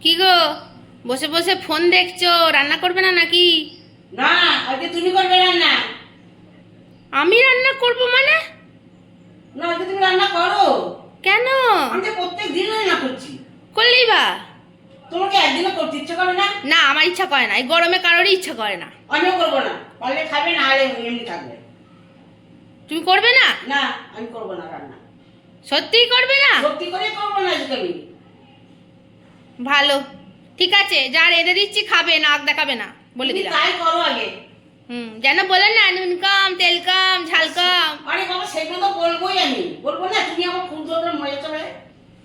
কি গো? বসে বসে ফোন দেখছ রান্না করবে না নাকি? না আজকে তুমি করবে রান্না। আমি রান্না করব মানে? না আজকে তুমি রান্না করো। কেন? আমি তো প্রত্যেক দিন রান্না করছি। করলেই বা। তোমাকে একদিনও করতে ইচ্ছে করে না? না আমার ইচ্ছা করে না। এই গরমে কারোরই ইচ্ছা করে না। আমিও করব না। পারলে খাবে না আরে এমনি থাকবে। তুমি করবে না? না আমি করব না রান্না। সত্যিই করবে না? সত্যি করে করব না আজকে আমি। ভালো। ঠিক আছে যা রেঁধে দিচ্ছি খাবে না আগ দেখাবে না। বলে দিলাম। তাই করো আগে। হুম যেন বলেন না নুন কম তেল কম ঝাল কম। আরে বাবা সেগুলো তো বলবোই আমি। বলব না তুমি আমার খুব জোরে মজা চলে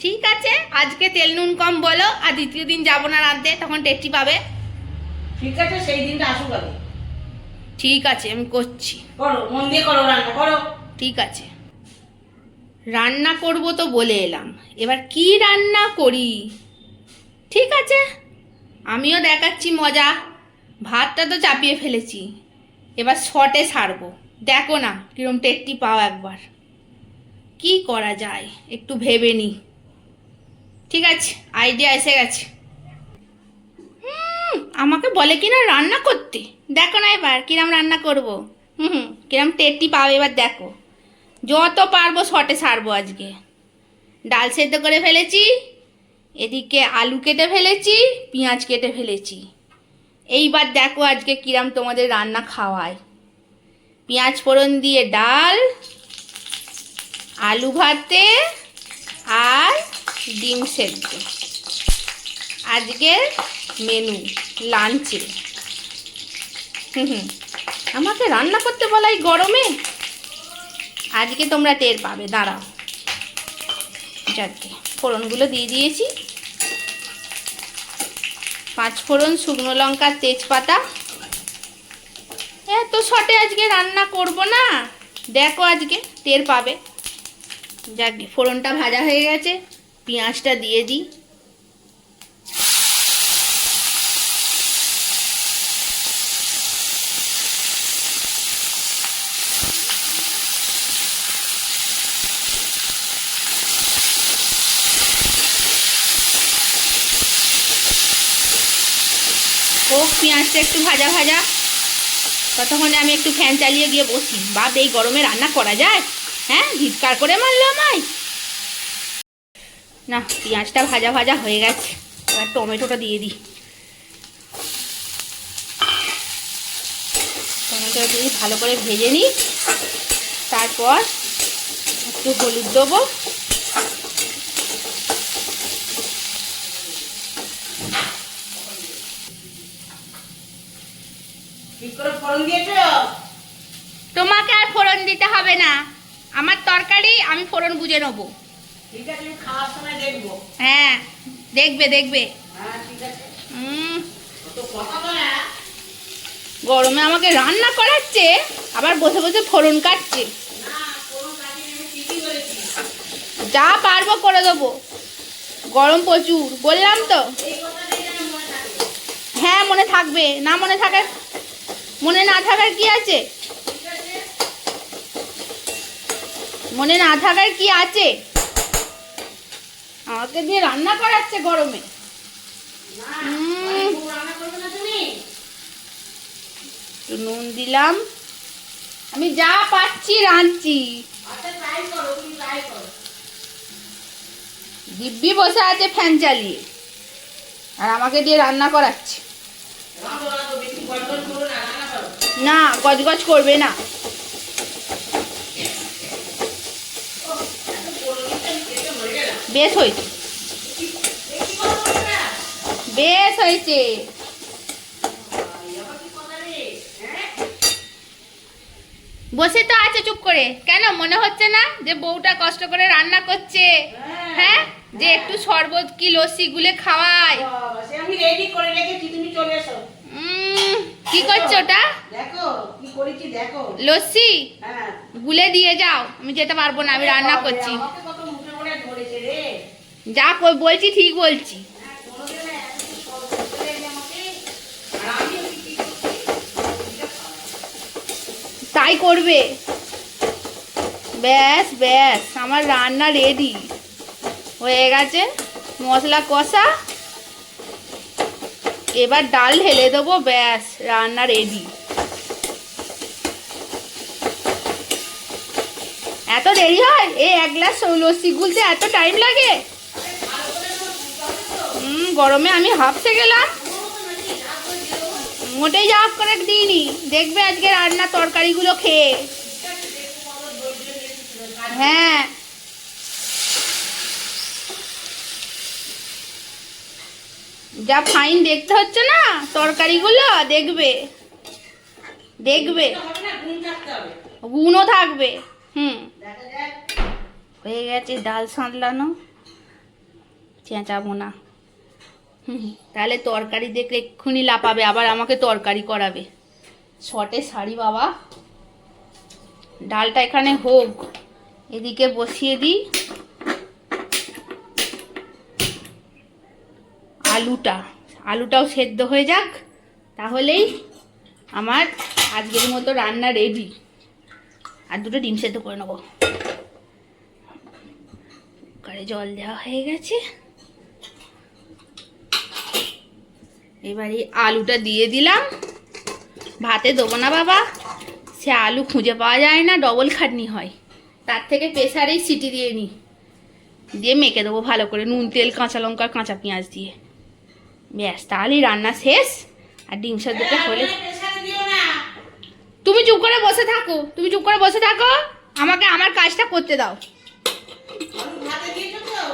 ঠিক আছে আজকে তেল নুন কম বলো আর দ্বিতীয় দিন যাব না রাঁধতে তখন টেস্টি পাবে। ঠিক আছে সেই দিনটা আসুক আগে। ঠিক আছে আমি করছি। করো মন দিয়ে করো রান্না করো। ঠিক আছে। রান্না করব তো বলে এলাম। এবার কি রান্না করি? ঠিক আছে। আমিও দেখাচ্ছি মজা। ভাতটা তো চাপিয়ে ফেলেছি। এবার শটে ছাড়বো দেখো না, কিরম টেটটি পাও একবার। কি করা যায়, একটু ভেবে নি। ঠিক আছে আইডিয়া এসে গেছে। আমাকে বলে কিনা রান্না করতে? দেখো না এবার, কিরম রান্না করব। হুম কিরম টেটটি পাবে এবার দেখো। যত পারব শটে সারবো আজকে। ডাল সেদ্ধ করে ফেলেছি। এদিকে আলু কেটে ফেলেছি, পেঁয়াজ কেটে ফেলেছি। এইবার দেখো আজকে কিরাম তোমাদের রান্না খাওয়ায়। পেঁয়াজ ফোড়ন দিয়ে ডাল, আলু ভাতে আর ডিম সেদ্ধ। আজকের মেনু, লাঞ্চে। হুম আমাকে রান্না করতে বলাই গরমে? আজকে তোমরা টের পাবে, দাঁড়াও। যাকে, ফোড়নগুলো দিয়ে দিয়েছি। পাঁচ ফোড়ন শুকনো লঙ্কার তেজপাতা। এত শটে আজকে রান্না করব না। দেখো আজকে টের পাবে। যাক, ফোড়নটা ভাজা হয়ে গেছে। পেঁয়াজটা দিয়ে দিই। ও পেঁয়াজটা একটু ভাজা ভাজা। ততক্ষণে আমি একটু ফ্যান চালিয়ে গিয়ে বসি। বাপ এই গরমে রান্না করা যায়? হ্যাঁ ধিৎকার করে মারলো আমায়। না, পেঁয়াজটা ভাজা ভাজা হয়ে গেছে। এবার টমেটোটা দিয়ে দিই। টমেটোটা দিয়ে ভালো করে ভেজে নিই। তারপর একটু হলুদ দেবো। ঠিক করে ফোড়ন দিয়েছ? তোমাকে আর ফোড়ন দিতে হবে না। আমার তরকারি আমি ফোড়ন বুঝে নেব। ঠিক আছে আমি খাওয়ার সময় দেখব। হ্যাঁ দেখবে দেখবে। হ্যাঁ ঠিক আছে। উম, তো কথা বলে গরমে আমাকে রান্না করাচ্ছে আবার বসে বসে ফোড়ন কাটছে। যা পারব করে দেবো। গরম প্রচুর বললাম তো। হ্যাঁ মনে থাকবে। না মনে থাকে মনে না থাকার কি আছে? মনে না থাকার কি আছে? আমাকে দিয়ে রান্না করাচ্ছে গরমে। নুন দিলাম। আমি যা পাচ্ছি রাঁধছি। দিব্যি বসে আছে ফ্যান চালিয়ে। আর আমাকে দিয়ে রান্না করাচ্ছে। না, গজগজ করবে না। বেশ হয়েছে। বেশি হয়েছে। হ্যাঁ বসে তো আছে চুপ করে। কেন, মনে হচ্ছে না যে বউটা কষ্ট করে রান্না করছে? হ্যাঁ যে একটু শরবত কি লস্যি গুলে খাওয়ায়? আমি রেডি করে রেখেছি, তুমি চলে এসো। কি করছ ওটা? দেখো কি করেছি দেখো। লস্যি? হ্যাঁ। গুলে দিয়ে যাও আমি যেতে পারব না আমি রান্না করছি। যা কই- বলছি ঠিক বলছি। হ্যাঁ। তাই করবে। ব্যাস ব্যাস আমার রান্না রেডি হয়ে গেছে মশলা কষা। এবার ডাল ঢেলে দেবো, ব্যাস, রান্না রেডি এত দেরি হয়? এই এক গ্লাস লস্যি গুলতে এত টাইম লাগে? হুম গরমে আমি হাঁপতে গেলাম মোটেই জাপ করে দিইনি। দেখবে আজকে রান্না তরকারিগুলো খেয়ে। হ্যাঁ যা ফাইন দেখতে হচ্ছে না, তরকারিগুলো দেখবে। দেখবে। গুণও থাকবে। হুম। হয়ে গেছে ডাল সাঁতলানো চেঁচাবো না। তাহলে তরকারি দেখলে এক্ষুনি লাপাবে আবার আমাকে তরকারি করাবে। শটে শাড়ি বাবা। ডালটা এখানে হোক। এদিকে বসিয়ে দিই। আলুটা। আলুটাও সেদ্ধ হয়ে যাক, তাহলেই আমার আজকের মতো রান্না রেডি আর দুটো ডিম সেদ্ধ করে নেব। কুকারে জল দেওয়া হয়ে গেছে। এবারে আলুটা দিয়ে দিলাম। ভাতে দেবো না বাবা, সে আলু খুঁজে পাওয়া যায় না ডবল খাটনি হয়। তার থেকে প্রেসারেই সিটি দিয়ে নিই দিয়ে মেখে দেবো ভালো করে, নুন, তেল, কাঁচা লঙ্কা, কাঁচা পেঁয়াজ দিয়ে। ব্যাস তাহলেই রান্না শেষ? আর ডিম সেদ্ধটা হলে তুমি চুপ করে বসে থাকো। তুমি চুপ করে বসে থাকো। আমাকে আমার কাজটা করতে দাও।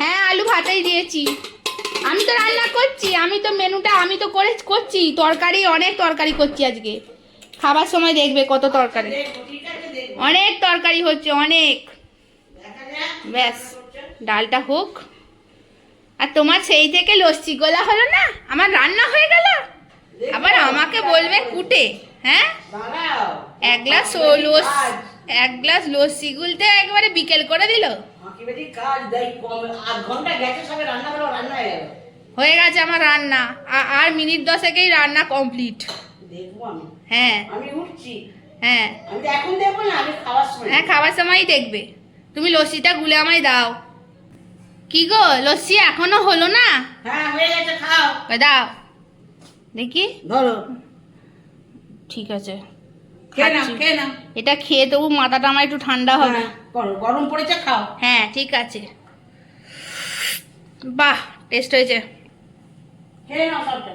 হ্যাঁ আলু ভাতেই দিয়েছি। আমি তো রান্না করছি, আমি তো মেনুটা আমি তো করে করছি। তরকারি, অনেক তরকারি করছি আজকে। খাবার সময় দেখবে কত তরকারি। অনেক তরকারি হচ্ছে, অনেক। ব্যাস, ডালটা হোক। আর তোমার সেই থেকে লস্যি গোলা হলো না? আমার রান্না হয়ে গেল? আবার আমাকে বলবে কুটে হ্যাঁ? এক গ্লাস এক গ্লাস লস্যি গুলতে একবারে বিকেল করে দিল। হয়ে গেছে আমার রান্না। আর মিনিট দশেকেই রান্না কমপ্লিট। হ্যাঁ। হ্যাঁ। খাওয়ার হ্যাঁ খাবার সময়ই দেখবে। তুমি লস্যিটা গুলে আমায় দাও। কি গো লস্যি এখনও হলো না? হ্যাঁ হয়ে গেছে খাও। কই দাও। দেখি। ধরো। ঠিক আছে। এটা খেয়ে তবু মাথাটা আমার একটু ঠান্ডা হবে। হ্যাঁ, গরম পড়েছে খাও। হ্যাঁ ঠিক আছে। বাহ টেস্ট হয়েছে।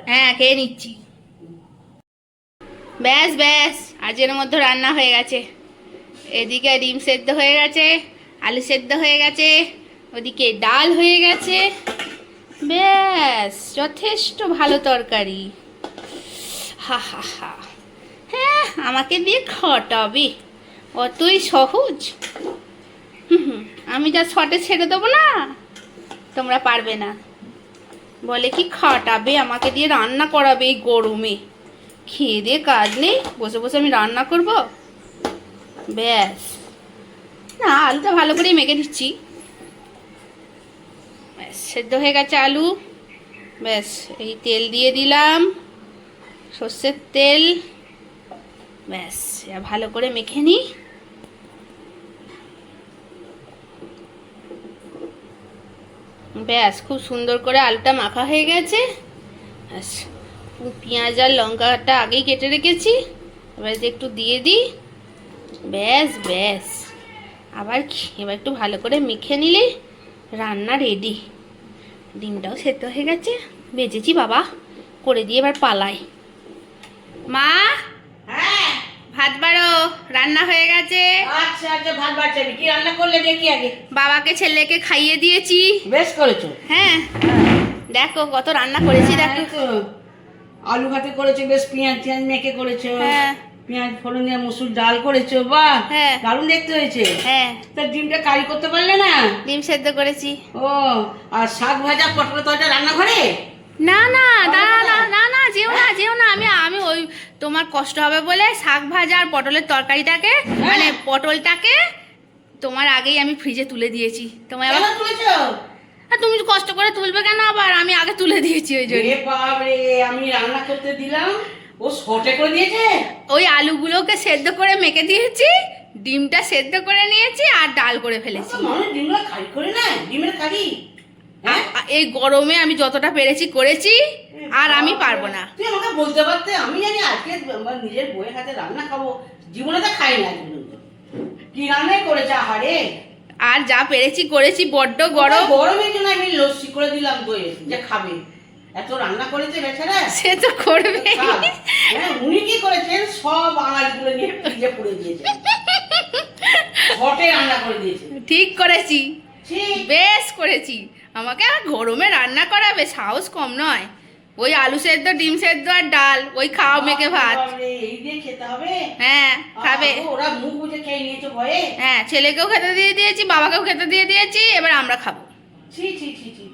হ্যাঁ খেয়ে নিচ্ছি। ব্যাস ব্যাস আজকের মধ্যে রান্না হয়ে গেছে। এদিকে ডিম সেদ্ধ হয়ে গেছে আলু সেদ্ধ হয়ে গেছে। ওদিকে ডাল হয়ে গেছে। ব্যাস, যথেষ্ট ভালো তরকারি। হা হা হা। হ্যাঁ আমাকে দিয়ে খটাবে অতই সহজ। আমি যা শটে ছেড়ে দেবো না, তোমরা পারবে না। বলে কি খাটাবে আমাকে দিয়ে রান্না করাবে এই গরমে। খেয়ে দিয়ে কাজ নেই, বসে বসে আমি রান্না করব। ব্যাস। না, আলুটা ভালো করেই মেখে দিচ্ছি সেদ্ধ হয়ে গেছে আলু। ব্যাস, এই তেল দিয়ে দিলাম। সর্ষের তেল। ব্যাস ভালো করে মেখে নিই। ব্যাস, খুব সুন্দর করে আলুটা মাখা হয়ে গেছে। ব্যাস পেঁয়াজ আর লঙ্কাটা আগেই কেটে রেখেছি। এবার একটু দিয়ে দিই। ব্যাস ব্যাস। আবার এবার একটু ভালো করে মেখে নিলে রান্না রেডি ডিমটাও সেদ্ধ হয়ে গেছে। বেজেছি বাবা। করে দিয়ে এবার পালাই। মা হ্যাঁ। ভাত বাড়ো রান্না হয়ে গেছে। আচ্ছা আচ্ছা ভাত বাড়ছে কি রান্না করলে দেখি আগে। বাবাকে ছেলেকে খাইয়ে দিয়েছি। বেশ করেছ। হ্যাঁ। দেখো কত রান্না করেছি দেখো। হ্যাঁ। আলু ভাতে করেছ বেশ পেঁয়াজ টিয়াজ মেখে করেছ। হ্যাঁ। পেঁয়াজ ফোড়ন দিয়ে মুসুর ডাল করেছ বাহ! হ্যাঁ। দারুণ দেখতে হয়েছে। হ্যাঁ। তা ডিমটা কারি করতে পারলে না? ডিম সেদ্ধ করেছি। ও আর শাক ভাজা পটল তরকারি রান্নাঘরে? না না না না না না যেও না যেও না আমি আমি ওই তোমার কষ্ট হবে বলে শাক ভাজা আর পটলের তরকারিটাকে মানে পটলটাকে তোমার আগেই আমি ফ্রিজে তুলে দিয়েছি। তোমায় আবার তুলেছো? আর তুমি কষ্ট করে তুলবে কেন আবার? আমি আগে তুলে দিয়েছি ওই জন্য। আমি রান্না করতে দিলাম। ও শর্টে করে দিয়েছে? ওই আলুগুলোকে সেদ্ধ করে মেখে দিয়েছি ডিমটা সেদ্ধ করে নিয়েছি আর ডাল করে ফেলেছি। মানুষ ডিমগুলো কারি করে না ডিমের কারি? হ্যাঁ? এই গরমে আমি যতটা পেরেছি করেছি আর আমি পারব না। তুই আমাকে বলতে পারতে আমি জানি আজকে নিজের বইয়ের হাতে রান্না খাব। জীবনে তো খাই না কি রান্নাই করেছে? আহারে। আর যা পেরেছি করেছি বড্ড গরম। গরমের জন্য আমি লস্যি করে দিলাম দই যে খাবে। এত রান্না করেছে বেচারা? সে তো করবে। হ্যাঁ উনি কি করেছেন? সব নিয়ে ফ্রিজে পুড়ে দিয়েছেন। ঘটে রান্না করে দিয়েছেন। ঠিক করেছি। বেশ করেছি। আমাকে আর গরমে রান্না করাবে সাহস কম নয়। ওই আলু সেদ্ধ ডিম সেদ্ধ আর ডাল ওই খাও মেখে ভাত। হ্যাঁ খাবে। হ্যাঁ ছেলেকেও খেতে দিয়ে দিয়েছি বাবাকেও খেতে দিয়ে দিয়েছি এবার আমরা খাব। ছি ছি ছি।